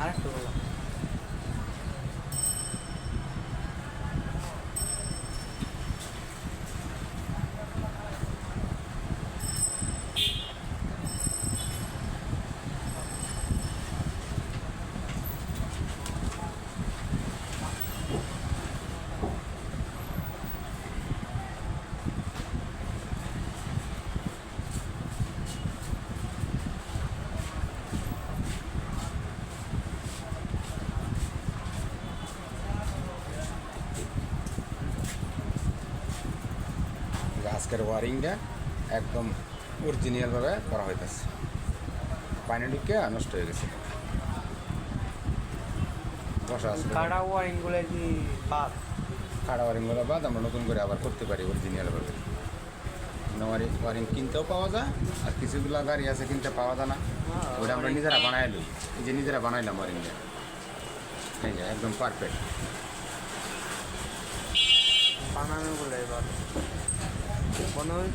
আরেকটা বললাম আজকের ওয়ারিংটা একদম অরিজিনালভাবে করা হইতেছে। পানি ঢুকে নষ্ট হয়ে গেছে। বসা কাটা ওয়ারিংগুলো কি বাদ? কাটা ওয়ারিংগুলো বাদ আমরা নতুন করে আবার করতে পারি অরিজিনালভাবে। ওয়ারিং ওয়ারিং কিনতেও পাওয়া যায় আর কিছুগুলো গাড়ি আছে কিনতে পাওয়া যায় না। ওটা আমরা নিজেরা বানাই লই। যে নিজেরা বানাইলাম ওয়ারিংটা। এই যে একদম পারফেক্ট বানানোগুলো এবার মনে হয়